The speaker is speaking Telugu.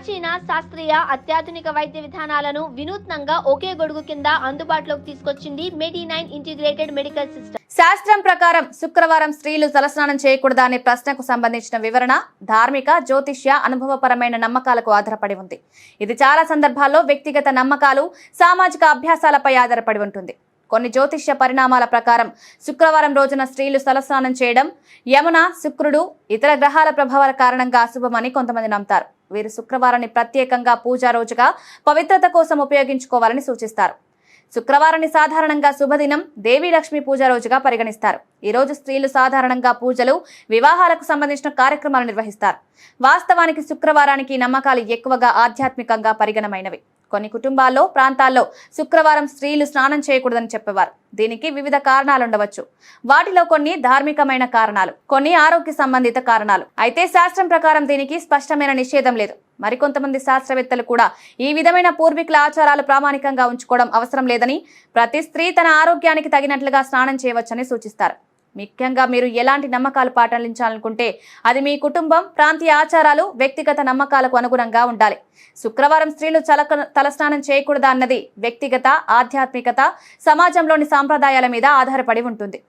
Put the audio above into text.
ప్రాచీన శాస్త్రీయ అత్యాధునిక వైద్య విధానాలను వినూత్నంగా ఒకే గొడుగు కింద అందుబాటులోకి తీసుకొచ్చింది Medi nine integrated medical system. శాస్త్రం ప్రకారం శుక్రవారం స్త్రీలు తలస్నానం చేయకూడదా అనే ప్రశ్నకు సంబంధించిన వివరణ ధార్మిక జ్యోతిష్య అనుభవపరమైన నమ్మకాలకు ఆధారపడి ఉంది. ఇది చాలా సందర్భాల్లో వ్యక్తిగత నమ్మకాలు సామాజిక అభ్యాసాలపై ఆధారపడి ఉంటుంది. కొన్ని జ్యోతిష్య పరిణామాల ప్రకారం శుక్రవారం రోజున స్త్రీలు తలస్నానం చేయడం యమున శుక్రుడు ఇతర గ్రహాల ప్రభావాల కారణంగా అశుభమని కొంతమంది నమ్ముతారు. వీరు శుక్రవారాన్ని ప్రత్యేకంగా పూజా రోజుగా పవిత్రత కోసం ఉపయోగించుకోవాలని సూచిస్తారు. శుక్రవారాన్ని సాధారణంగా శుభదినం దేవీ లక్ష్మి పూజ రోజుగా పరిగణిస్తారు. ఈ రోజు స్త్రీలు సాధారణంగా పూజలు వివాహాలకు సంబంధించిన కార్యక్రమాలు నిర్వహిస్తారు. వాస్తవానికి శుక్రవారానికి నమ్మకాలు ఎక్కువగా ఆధ్యాత్మికంగా పరిగణమైనవి. కొన్ని కుటుంబాల్లో ప్రాంతాల్లో శుక్రవారం స్త్రీలు స్నానం చేయకూడదని చెప్పేవారు. దీనికి వివిధ కారణాలు ఉండవచ్చు. వాటిలో కొన్ని ధార్మికమైన కారణాలు కొన్ని ఆరోగ్య సంబంధిత కారణాలు. అయితే శాస్త్రం ప్రకారం దీనికి స్పష్టమైన నిషేధం లేదు. మరికొంతమంది శాస్త్రవేత్తలు కూడా ఈ విధమైన పూర్వీకుల ఆచారాలు ప్రామాణికంగా ఉంచుకోవడం అవసరం లేదని ప్రతి స్త్రీ తన ఆరోగ్యానికి తగినట్లుగా స్నానం చేయవచ్చని సూచిస్తారు. ముఖ్యంగా మీరు ఎలాంటి నమ్మకాలు పాటించాలనుకుంటే అది మీ కుటుంబం ప్రాంతీయ ఆచారాలు వ్యక్తిగత నమ్మకాలకు అనుగుణంగా ఉండాలి. శుక్రవారం స్త్రీలు చలక తలస్నానం చేయకూడదా అన్నది వ్యక్తిగత ఆధ్యాత్మికత సమాజంలోని సాంప్రదాయాల మీద ఆధారపడి ఉంటుంది.